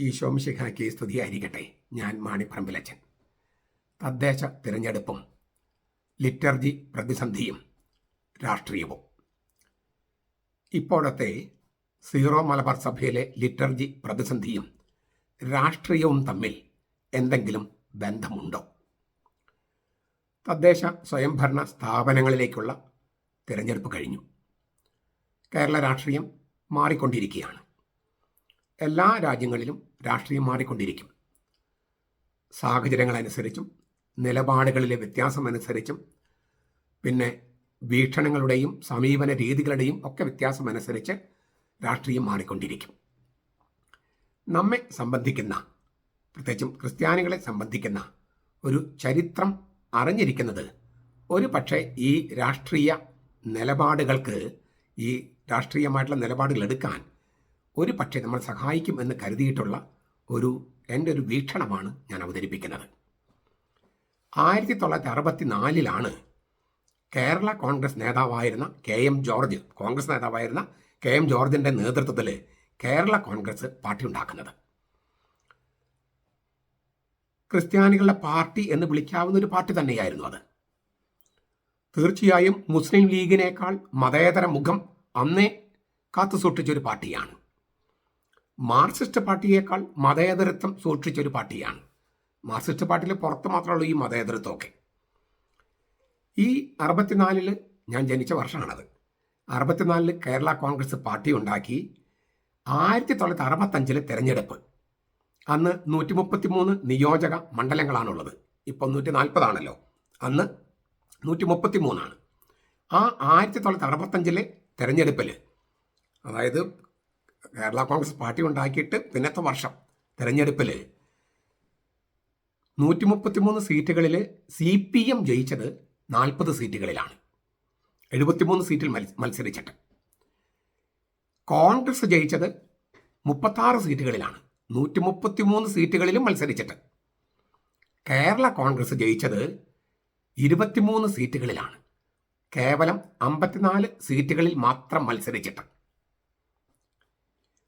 ഈ ശോംശിഖായ്ക്ക് സ്തുതിയായിരിക്കട്ടെ ഞാൻ മാണിപ്പറമ്പിലച്ചൻ തദ്ദേശ തിരഞ്ഞെടുപ്പും ലിറ്റർജി പ്രതിസന്ധിയും രാഷ്ട്രീയവും. ഇപ്പോഴത്തെ സീറോ മലബാർ സഭയിലെ ലിറ്റർജി പ്രതിസന്ധിയും രാഷ്ട്രീയവും തമ്മിൽ എന്തെങ്കിലും ബന്ധമുണ്ടോ? തദ്ദേശ സ്വയംഭരണ സ്ഥാപനങ്ങളിലേക്കുള്ള തിരഞ്ഞെടുപ്പ് കഴിഞ്ഞു. കേരള രാഷ്ട്രീയം മാറിക്കൊണ്ടിരിക്കുകയാണ്. എല്ലാ രാജ്യങ്ങളിലും രാഷ്ട്രീയം മാറിക്കൊണ്ടിരിക്കും. സാഹചര്യങ്ങളനുസരിച്ചും നിലപാടുകളിലെ വ്യത്യാസം അനുസരിച്ചും പിന്നെ വീക്ഷണങ്ങളുടെയും സമീപന രീതികളുടെയും ഒക്കെ വ്യത്യാസം അനുസരിച്ച് രാഷ്ട്രീയം മാറിക്കൊണ്ടിരിക്കും. നമ്മെ സംബന്ധിക്കുന്ന പ്രത്യേകിച്ചും ക്രിസ്ത്യാനികളെ സംബന്ധിക്കുന്ന ഒരു ചരിത്രം അറിഞ്ഞിരിക്കുന്നത് ഒരു പക്ഷേ ഈ രാഷ്ട്രീയ നിലപാടുകൾക്ക് ഈ രാഷ്ട്രീയമായിട്ടുള്ള നിലപാടുകൾ എടുക്കാൻ ഒരു പക്ഷേ നമ്മൾ സഹായിക്കും എന്ന് കരുതിയിട്ടുള്ള ഒരു എന്റെ ഒരു വീക്ഷണമാണ് ഞാൻ അവതരിപ്പിക്കുന്നത്. ആയിരത്തി തൊള്ളായിരത്തി അറുപത്തി നാലിലാണ് കേരള കോൺഗ്രസ് നേതാവായിരുന്ന കെ എം ജോർജ് കോൺഗ്രസ് നേതാവായിരുന്ന കെ എം ജോർജിന്റെ നേതൃത്വത്തിൽ കേരള കോൺഗ്രസ് പാർട്ടി ഉണ്ടാക്കുന്നത്. ക്രിസ്ത്യാനികളുടെ പാർട്ടി എന്ന് വിളിക്കാവുന്ന ഒരു പാർട്ടി തന്നെയായിരുന്നു അത്. തീർച്ചയായും മുസ്ലിം ലീഗിനേക്കാൾ മതേതര മുഖം അന്നേ കാത്തുസൂക്ഷിച്ച ഒരു പാർട്ടിയാണ്. മാർക്സിസ്റ്റ് പാർട്ടിയേക്കാൾ മതേതരത്വം സൂക്ഷിച്ചൊരു പാർട്ടിയാണ്. മാർക്സിസ്റ്റ് പാർട്ടിയിൽ പുറത്ത് മാത്രമുള്ളൂ ഈ മതേതരത്വമൊക്കെ. ഈ അറുപത്തിനാലിൽ ഞാൻ ജനിച്ച വർഷമാണത്. അറുപത്തിനാലിൽ കേരള കോൺഗ്രസ് പാർട്ടി ഉണ്ടാക്കി ആയിരത്തി തൊള്ളായിരത്തി അറുപത്തഞ്ചിലെ തെരഞ്ഞെടുപ്പ്. അന്ന് നൂറ്റി മുപ്പത്തി മൂന്ന് നിയോജക മണ്ഡലങ്ങളാണുള്ളത്. ഇപ്പം നൂറ്റി നാൽപ്പതാണല്ലോ അന്ന് നൂറ്റി മുപ്പത്തി മൂന്നാണ് ആ ആയിരത്തി തൊള്ളായിരത്തി അറുപത്തഞ്ചിലെ തെരഞ്ഞെടുപ്പിൽ അതായത് കേരള കോൺഗ്രസ് പാർട്ടി ഉണ്ടാക്കിയിട്ട് പിന്നത്തെ വർഷം തെരഞ്ഞെടുപ്പിൽ നൂറ്റി മുപ്പത്തി മൂന്ന് സീറ്റുകളിൽ സി പി എം ജയിച്ചത് നാൽപ്പത് സീറ്റുകളിലാണ്. എഴുപത്തിമൂന്ന് സീറ്റിൽ മത്സ- മത്സരിച്ചിട്ട്. കോൺഗ്രസ് ജയിച്ചത് മുപ്പത്താറ് സീറ്റുകളിലാണ്. നൂറ്റി മുപ്പത്തി മൂന്ന് സീറ്റുകളിലും മത്സരിച്ചിട്ട്. കേരള കോൺഗ്രസ് ജയിച്ചത് ഇരുപത്തിമൂന്ന് സീറ്റുകളിലാണ്. കേവലം അമ്പത്തിനാല് സീറ്റുകളിൽ മാത്രം മത്സരിച്ചിട്ട്.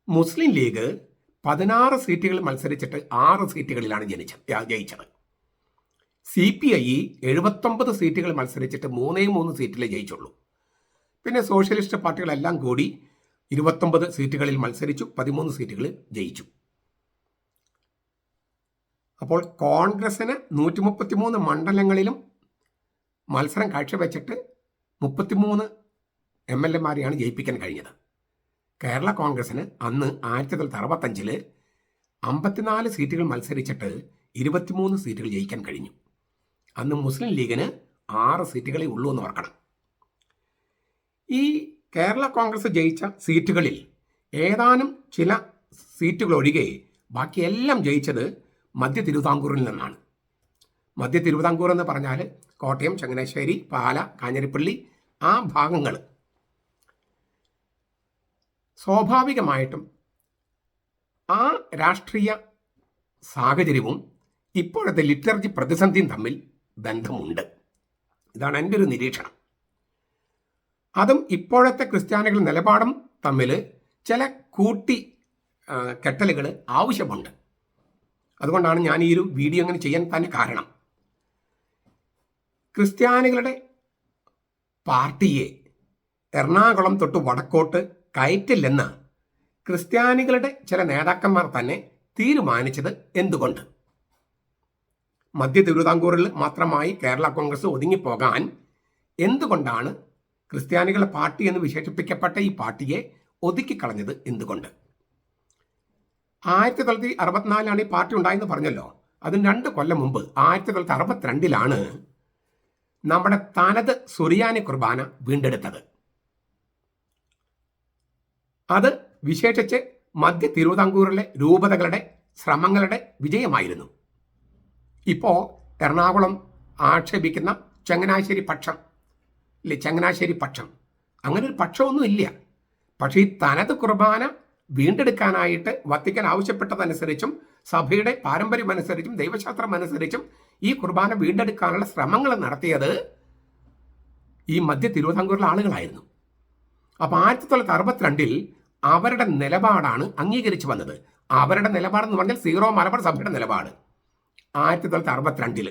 മുസ്ലിം ലീഗ് പതിനാറ് സീറ്റുകൾ മത്സരിച്ചിട്ട് ആറ് സീറ്റുകളിലാണ് ജനിച്ചത് ജയിച്ചത്. സി പി ഐ എഴുപത്തൊമ്പത് സീറ്റുകൾ മത്സരിച്ചിട്ട് മൂന്നേ മൂന്ന് സീറ്റിലേ ജയിച്ചുള്ളൂ. പിന്നെ സോഷ്യലിസ്റ്റ് പാർട്ടികളെല്ലാം കൂടി ഇരുപത്തൊമ്പത് സീറ്റുകളിൽ മത്സരിച്ചു പതിമൂന്ന് സീറ്റുകൾ ജയിച്ചു. അപ്പോൾ കോൺഗ്രസിന് നൂറ്റി മുപ്പത്തിമൂന്ന് മണ്ഡലങ്ങളിലും മത്സരം കാഴ്ചവെച്ചിട്ട് മുപ്പത്തിമൂന്ന് എം എൽ എമാരെയാണ് ജയിപ്പിക്കാൻ കഴിഞ്ഞത്. കേരള കോൺഗ്രസിന് അന്ന് ആയിരത്തി തൊള്ളായിരത്തി അറുപത്തഞ്ചിൽ അമ്പത്തിനാല് സീറ്റുകൾ മത്സരിച്ചിട്ട് ഇരുപത്തിമൂന്ന് സീറ്റുകൾ ജയിക്കാൻ കഴിഞ്ഞു. അന്ന് മുസ്ലിം ലീഗിന് ആറ് സീറ്റുകളെ ഉള്ളൂ എന്ന് ഓർക്കണം. ഈ കേരള കോൺഗ്രസ് ജയിച്ച സീറ്റുകളിൽ ഏതാനും ചില സീറ്റുകൾ ഒഴികെ ബാക്കിയെല്ലാം ജയിച്ചത് മധ്യ തിരുവിതാംകൂറിൽ നിന്നാണ്. മധ്യ തിരുവിതാംകൂർ എന്ന് പറഞ്ഞാൽ കോട്ടയം ചങ്ങനാശ്ശേരി പാല കാഞ്ഞിരപ്പള്ളി ആ ഭാഗങ്ങൾ സ്വാഭാവികമായിട്ടും ആ രാഷ്ട്രീയ സാഹചര്യവും ഇപ്പോഴത്തെ ലിറ്റർജി പ്രതിസന്ധിയും തമ്മിൽ ബന്ധമുണ്ട്. ഇതാണ് എന്റെ ഒരു നിരീക്ഷണം. അതും ഇപ്പോഴത്തെ ക്രിസ്ത്യാനികൾ നിലപാടും തമ്മിൽ ചില കൂട്ടി കെട്ടലുകൾ ആവശ്യമുണ്ട്. അതുകൊണ്ടാണ് ഞാൻ ഈ ഒരു വീഡിയോ അങ്ങനെ ചെയ്യാൻ തന്നെ കാരണം. ക്രിസ്ത്യാനികളുടെ പാർട്ടിയെ എറണാകുളം തൊട്ട് വടക്കോട്ട് കയറ്റില്ലെന്ന് ക്രിസ്ത്യാനികളുടെ ചില നേതാക്കന്മാർ തന്നെ തീരുമാനിച്ചത് എന്തുകൊണ്ട്? മധ്യ തിരുവിതാംകൂറിൽ മാത്രമായി കേരള കോൺഗ്രസ് ഒതുങ്ങിപ്പോകാൻ എന്തുകൊണ്ടാണ് ക്രിസ്ത്യാനികളുടെ പാർട്ടി എന്ന് വിശേഷിപ്പിക്കപ്പെട്ട ഈ പാർട്ടിയെ ഒതുക്കിക്കളഞ്ഞത് എന്തുകൊണ്ട്? ആയിരത്തി തൊള്ളായിരത്തി അറുപത്തിനാലിലാണ് ഈ പാർട്ടി ഉണ്ടായെന്ന് പറഞ്ഞല്ലോ. അതിന് രണ്ട് കൊല്ലം മുമ്പ് ആയിരത്തി തൊള്ളായിരത്തി അറുപത്തിരണ്ടിലാണ് നമ്മുടെ തനത് സുറിയാനി കുർബാന വീണ്ടെടുത്തത്. അത് വിശേഷിച്ച് മധ്യ തിരുവിതാംകൂറിലെ രൂപതകളുടെ ശ്രമങ്ങളുടെ വിജയമായിരുന്നു. ഇപ്പോൾ എറണാകുളം ആക്ഷേപിക്കുന്ന ചങ്ങനാശ്ശേരി പക്ഷം ഇല്ലേ ചങ്ങനാശ്ശേരി പക്ഷം അങ്ങനെ ഒരു പക്ഷമൊന്നും ഇല്ല. പക്ഷേ ഈ തനത് കുർബാന വീണ്ടെടുക്കാനായിട്ട് വത്തിക്കാൻ ആവശ്യപ്പെട്ടതനുസരിച്ചും സഭയുടെ പാരമ്പര്യം അനുസരിച്ചും ദൈവശാസ്ത്രം അനുസരിച്ചും ഈ കുർബാന വീണ്ടെടുക്കാനുള്ള ശ്രമങ്ങൾ നടത്തിയത് ഈ മധ്യ തിരുവിതാംകൂറിലെ ആളുകളായിരുന്നു. അപ്പോൾ ആയിരത്തി തൊള്ളായിരത്തി അറുപത്തിരണ്ടിൽ അവരുടെ നിലപാടാണ് അംഗീകരിച്ചു വന്നത്. അവരുടെ നിലപാടെന്ന് പറഞ്ഞാൽ സീറോ മലബാർ സഭയുടെ നിലപാട്. ആയിരത്തി തൊള്ളായിരത്തി അറുപത്തിരണ്ടിൽ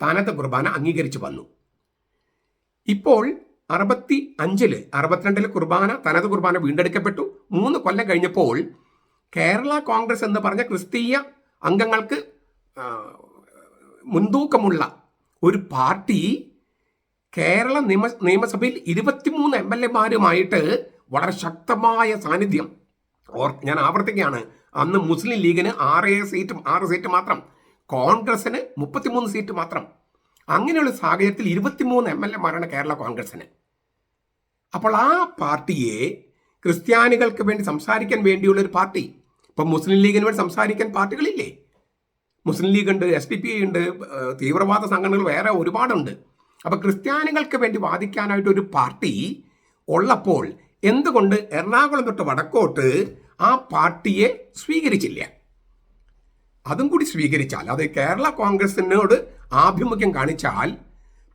തനത് കുർബാന അംഗീകരിച്ചു വന്നു. ഇപ്പോൾ അറുപത്തി അഞ്ചിൽ അറുപത്തിരണ്ടിൽ കുർബാന തനത് കുർബാന വീണ്ടെടുക്കപ്പെട്ടു. മൂന്ന് കൊല്ലം കഴിഞ്ഞപ്പോൾ കേരള കോൺഗ്രസ് എന്ന് പറഞ്ഞ ക്രിസ്തീയ അംഗങ്ങൾക്ക് മുൻതൂക്കമുള്ള ഒരു പാർട്ടി കേരള നിയമ നിയമസഭയിൽ ഇരുപത്തിമൂന്ന് എം എൽ എമാരുമായിട്ട് വളരെ ശക്തമായ സാന്നിധ്യം. ഓർ ഞാൻ ആവർത്തിക്കുകയാണ്. അന്ന് മുസ്ലിം ലീഗിന് ആറ് സീറ്റ് ആറ് സീറ്റ് മാത്രം. കോൺഗ്രസിന് മുപ്പത്തിമൂന്ന് സീറ്റ് മാത്രം. അങ്ങനെയുള്ള സാഹചര്യത്തിൽ ഇരുപത്തിമൂന്ന് എം എൽ എമാരാണ് കേരള കോൺഗ്രസിന് അപ്പോൾ ആ പാർട്ടിയെ ക്രിസ്ത്യാനികൾക്ക് വേണ്ടി സംസാരിക്കാൻ വേണ്ടിയുള്ള ഒരു പാർട്ടി. ഇപ്പം മുസ്ലിം ലീഗിന് വേണ്ടി സംസാരിക്കാൻ പാർട്ടികളില്ലേ? മുസ്ലിം ലീഗ് ഉണ്ട് എസ് ഡി പി ഉണ്ട് തീവ്രവാദ സംഘടനകൾ വേറെ ഒരുപാടുണ്ട്. അപ്പോൾ ക്രിസ്ത്യാനികൾക്ക് വേണ്ടി വാദിക്കാനായിട്ട് ഒരു പാർട്ടി ഉള്ളപ്പോൾ എന്തുകൊണ്ട് എറണാകുളം തൊട്ട് വടക്കോട്ട് ആ പാർട്ടിയെ സ്വീകരിച്ചില്ല? അതും കൂടി സ്വീകരിച്ചാൽ അത് കേരള കോൺഗ്രസിനോട് ആഭിമുഖ്യം കാണിച്ചാൽ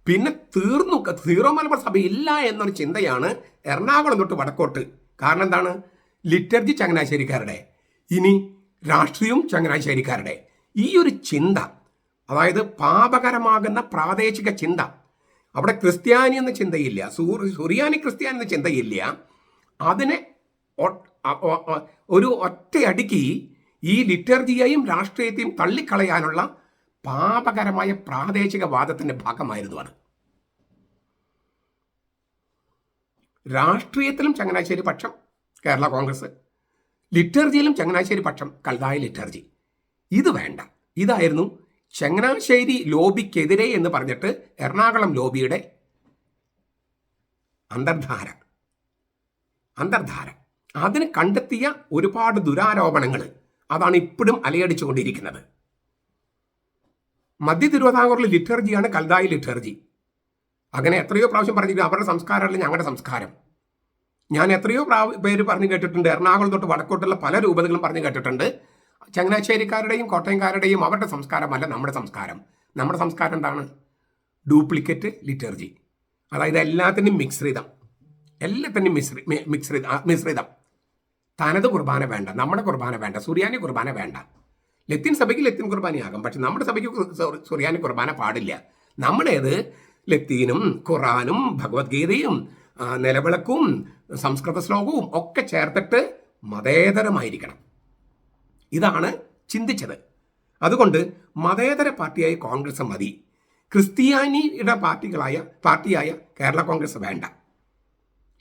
പിന്നെ തീർന്നു സീറോ മലബാർ സഭ ഇല്ല എന്നൊരു ചിന്തയാണ് എറണാകുളം തൊട്ട് വടക്കോട്ട്. കാരണം എന്താണ്? ലിറ്റർജി ചങ്ങനാശ്ശേരിക്കാരുടെ ഇനി രാഷ്ട്രീയവും ചങ്ങനാശ്ശേരിക്കാരുടെ. ഈ ഒരു ചിന്ത അതായത് പാപകരമാകുന്ന പ്രാദേശിക ചിന്ത അവിടെ ക്രിസ്ത്യാനി എന്ന ചിന്തയില്ല. സുറിയാനി ക്രിസ്ത്യാനി എന്ന ചിന്തയില്ല. അതിനെ ഒരു ഒറ്റയടിക്ക് ഈ ലിറ്റർജിയെയും രാഷ്ട്രീയത്തെയും തള്ളിക്കളയാനുള്ള പാപകരമായ പ്രാദേശിക വാദത്തിന്റെ ഭാഗമായിരുന്നു അത്. രാഷ്ട്രീയത്തിലും ചങ്ങനാശ്ശേരി പക്ഷം കേരള കോൺഗ്രസ്. ലിറ്റർജിയിലും ചങ്ങനാശ്ശേരി പക്ഷം കൽതായ ലിറ്റർജി. ഇത് വേണ്ട. ഇതായിരുന്നു ചങ്ങനാശ്ശേരി ലോബിക്കെതിരെ എന്ന് പറഞ്ഞിട്ട് എറണാകുളം ലോബിയുടെ അന്തർധാര. അന്തർധാര. അതിന് കണ്ടെത്തിയ ഒരുപാട് ദുരാരോപണങ്ങൾ അതാണ് ഇപ്പോഴും അലയടിച്ചുകൊണ്ടിരിക്കുന്നത്. മധ്യ തിരുവിതാംകൂറിൽ ലിറ്റർജിയാണ് കൽതായി ലിറ്റർജി. അങ്ങനെ എത്രയോ പ്രാവശ്യം പറഞ്ഞിരിക്കുന്നു അവരുടെ സംസ്കാരമല്ല ഞങ്ങളുടെ സംസ്കാരം. ഞാൻ എത്രയോ പ്രാവ പേര് പറഞ്ഞു കേട്ടിട്ടുണ്ട് എറണാകുളം തൊട്ട് വടക്കോട്ടുള്ള പല രൂപതകളും പറഞ്ഞു കേട്ടിട്ടുണ്ട്. ചങ്ങനാശ്ശേരിക്കാരുടെയും കോട്ടയംകാരുടെയും അവരുടെ സംസ്കാരമല്ല നമ്മുടെ സംസ്കാരം. നമ്മുടെ സംസ്കാരം എന്താണ്? ഡ്യൂപ്ലിക്കേറ്റ് ലിറ്റർജി അതായത് എല്ലാത്തിനും മിശ്രിതം. എല്ലാത്തിനും മിശ്രി മിശ്രിത മിശ്രിതം. തനത് കുർബാന വേണ്ട നമ്മുടെ കുർബാന വേണ്ട സുറിയാനി കുർബാന വേണ്ട. ലത്തീൻ സഭയ്ക്ക് ലത്തീൻ കുർബാനയാകും പക്ഷെ നമ്മുടെ സഭയ്ക്ക് സുറിയാനി കുർബാന പാടില്ല. നമ്മുടേത് ലത്തീനും ഖുറാനും ഭഗവത്ഗീതയും നിലവിളക്കും സംസ്കൃത ശ്ലോകവും ഒക്കെ ചേർത്തിട്ട് മതേതരമായിരിക്കണം. ഇതാണ് ചിന്തിച്ചത്. അതുകൊണ്ട് മതേതര പാർട്ടിയായ കോൺഗ്രസ് മതി. ക്രിസ്ത്യാനിയുടെ പാർട്ടികളായ പാർട്ടിയായ കേരള കോൺഗ്രസ് വേണ്ട.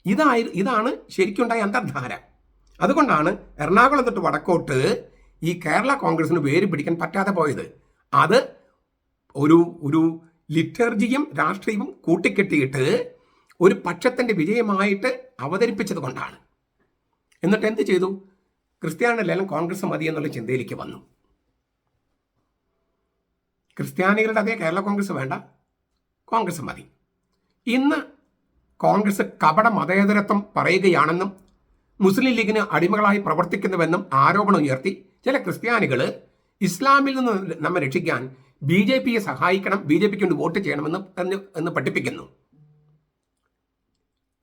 ഇതായി ഇതാണ് ശരിക്കുണ്ടായ അന്തർധാര. അതുകൊണ്ടാണ് എറണാകുളം തൊട്ട് വടക്കോട്ട് ഈ കേരള കോൺഗ്രസിന് വേര് പിടിക്കാൻ പറ്റാതെ പോയത്. അത് ഒരു ഒരു ലിറ്റർജിയും രാഷ്ട്രീയവും കൂട്ടിക്കെട്ടിയിട്ട് ഒരു പക്ഷത്തിന്റെ വിജയമായിട്ട് അവതരിപ്പിച്ചത് കൊണ്ടാണ്. എന്നിട്ട് എന്ത് ചെയ്തു? ക്രിസ്ത്യാനികളെല്ലാം? കോൺഗ്രസ് മതി എന്നുള്ള ചിന്തയിലേക്ക് വന്നു. ക്രിസ്ത്യാനികളുടെ അതേ കേരള കോൺഗ്രസ് വേണ്ട. കോൺഗ്രസ് മതി. ഇന്ന് കോൺഗ്രസ് കപട മതേതരത്വം പറയുകയാണെന്നും മുസ്ലിം ലീഗിന് അടിമകളായി പ്രവർത്തിക്കുന്നുവെന്നും ആരോപണം ഉയർത്തി ചില ക്രിസ്ത്യാനികൾ ഇസ്ലാമിൽ നിന്ന് നമ്മെ രക്ഷിക്കാൻ ബി ജെ പിയെ സഹായിക്കണം ബി ജെ പിക്ക് വേണ്ടി വോട്ട് ചെയ്യണമെന്ന് എന്ന് എന്ന് പഠിപ്പിക്കുന്നു.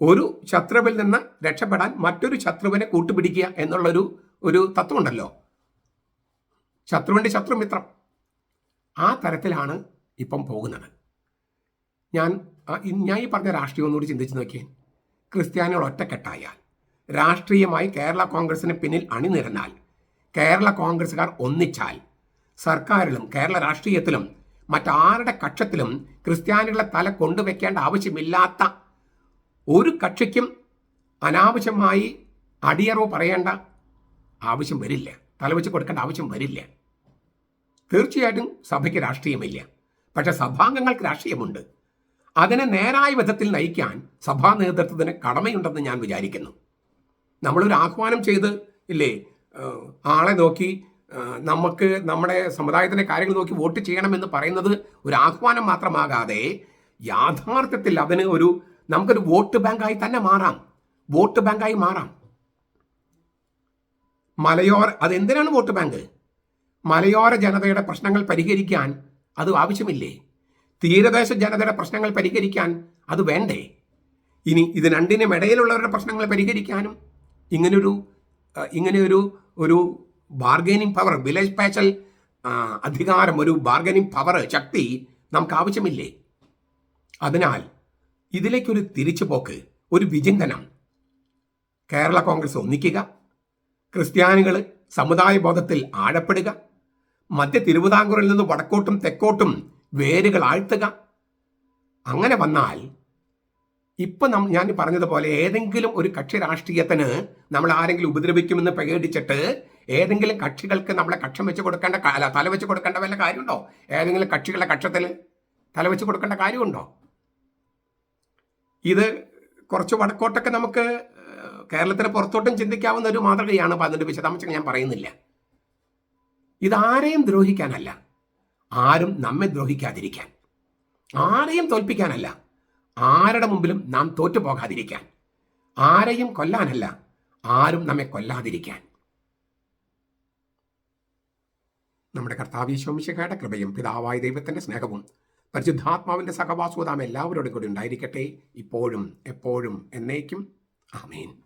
ഒരു ശത്രുവിൽ നിന്ന് രക്ഷപ്പെടാൻ മറ്റൊരു ശത്രുവിനെ കൂട്ടുപിടിക്കുക എന്നുള്ളൊരു ഒരു തത്വമുണ്ടല്ലോ. ശത്രുവിന്റെ ശത്രുമിത്രം ആ തരത്തിലാണ് ഇപ്പം പോകുന്നത്. ഞാൻ ഞാൻ ഈ പറഞ്ഞ രാഷ്ട്രീയം ഒന്നുകൂടി ചിന്തിച്ച് നോക്കിയേ. ക്രിസ്ത്യാനികൾ ഒറ്റക്കെട്ടായാൽ രാഷ്ട്രീയമായി കേരള കോൺഗ്രസിന് പിന്നിൽ അണിനിരന്നാൽ കേരള കോൺഗ്രസ്സുകാർ ഒന്നിച്ചാൽ സർക്കാരിലും കേരള രാഷ്ട്രീയത്തിലും മറ്റാരുടെ കക്ഷത്തിലും ക്രിസ്ത്യാനികളെ തല കൊണ്ടുവയ്ക്കേണ്ട ആവശ്യമില്ലാത്ത ഒരു കക്ഷിക്കും അനാവശ്യമായി അടിയറവ് പറയേണ്ട ആവശ്യം വരില്ല. തലവെച്ച് കൊടുക്കേണ്ട ആവശ്യം വരില്ല. തീർച്ചയായിട്ടും സഭയ്ക്ക് രാഷ്ട്രീയമില്ല. പക്ഷെ സഭാംഗങ്ങൾക്ക് രാഷ്ട്രീയമുണ്ട്. അതിനെ നേരായ വിധത്തിൽ നയിക്കാൻ സഭാ നേതൃത്വത്തിന് കടമയുണ്ടെന്ന് ഞാൻ വിചാരിക്കുന്നു. നമ്മളൊരു ആഹ്വാനം ചെയ്ത് ഇല്ലേ ആളെ നോക്കി നമുക്ക് നമ്മുടെ സമുദായത്തിന്റെ കാര്യങ്ങൾ നോക്കി വോട്ട് ചെയ്യണമെന്ന് പറയുന്നത് ഒരു ആഹ്വാനം മാത്രമാകാതെ യാഥാർത്ഥ്യത്തിൽ അതിന് ഒരു നമുക്കൊരു വോട്ട് ബാങ്കായി തന്നെ മാറാം. വോട്ട് ബാങ്കായി മാറാം. മലയോര അതെന്തിനാണ് വോട്ട് ബാങ്ക്? മലയോര ജനതയുടെ പ്രശ്നങ്ങൾ പരിഹരിക്കാൻ അത് ആവശ്യമില്ലേ? തീരദേശ ജനതയുടെ പ്രശ്നങ്ങൾ പരിഹരിക്കാൻ അത് വേണ്ടേ? ഇനി ഇത് രണ്ടിനും ഇടയിലുള്ളവരുടെ പ്രശ്നങ്ങൾ പരിഹരിക്കാനും ഇങ്ങനൊരു ഇങ്ങനെയൊരു ഒരു ബാർഗൈനിങ് പവർ വില്ലേജ് പാച്ചൽ അധികാരം ഒരു ബാർഗൈനിങ് പവർ ശക്തി നമുക്ക് ആവശ്യമില്ലേ? അതിനാൽ ഇതിലേക്കൊരു തിരിച്ചുപോക്ക് ഒരു വിചിന്തനം. കേരള കോൺഗ്രസ് ഒന്നിക്കുക. ക്രിസ്ത്യാനികൾ സമുദായ ബോധത്തിൽ ആഴപ്പെടുക. മധ്യ തിരുവിതാംകൂറിൽ നിന്ന് വടക്കോട്ടും തെക്കോട്ടും വേരുകൾ ആഴ്ത്തുക. അങ്ങനെ വന്നാൽ ഇപ്പം നം ഞാൻ പറഞ്ഞതുപോലെ ഏതെങ്കിലും ഒരു കക്ഷി രാഷ്ട്രീയത്തിന് നമ്മൾ ആരെങ്കിലും ഉപദ്രവിക്കുമെന്ന് പേടിച്ചിട്ട് ഏതെങ്കിലും കക്ഷികൾക്ക് നമ്മളെ കക്ഷം വെച്ച് കൊടുക്കേണ്ട അല്ല തല വെച്ച് കൊടുക്കേണ്ട വല്ല കാര്യമുണ്ടോ? ഏതെങ്കിലും കക്ഷികളുടെ കക്ഷത്തിൽ തല വെച്ച് കൊടുക്കേണ്ട കാര്യമുണ്ടോ? ഇത് കുറച്ച് വടക്കോട്ടൊക്കെ നമുക്ക് കേരളത്തിന് പുറത്തോട്ടും ചിന്തിക്കാവുന്ന ഒരു മാതൃകയാണ് അപ്പം വിശദാംശങ്ങൾ ഞാൻ പറയുന്നില്ല. ഇതാരെയും ദ്രോഹിക്കാനല്ല. ആരും നമ്മെ ദ്രോഹിക്കാതിരിക്കാൻ. ആരെയും തോൽപ്പിക്കാനല്ല. ആരുടെ മുമ്പിലും നാം തോറ്റു പോകാതിരിക്കാൻ ആരെയും കൊല്ലാനല്ല. ആരും നമ്മെ കൊല്ലാതിരിക്കാൻ. നമ്മുടെ കർത്താവീശോമിശിഖയുടെ കൃപയും പിതാവായ ദൈവത്തിന്റെ സ്നേഹവും പരിശുദ്ധാത്മാവിന്റെ സഹവാസവും നാം എല്ലാവരോടും കൂടി ഉണ്ടായിരിക്കട്ടെ. ഇപ്പോഴും എപ്പോഴും എന്നേക്കും. ആമേൻ.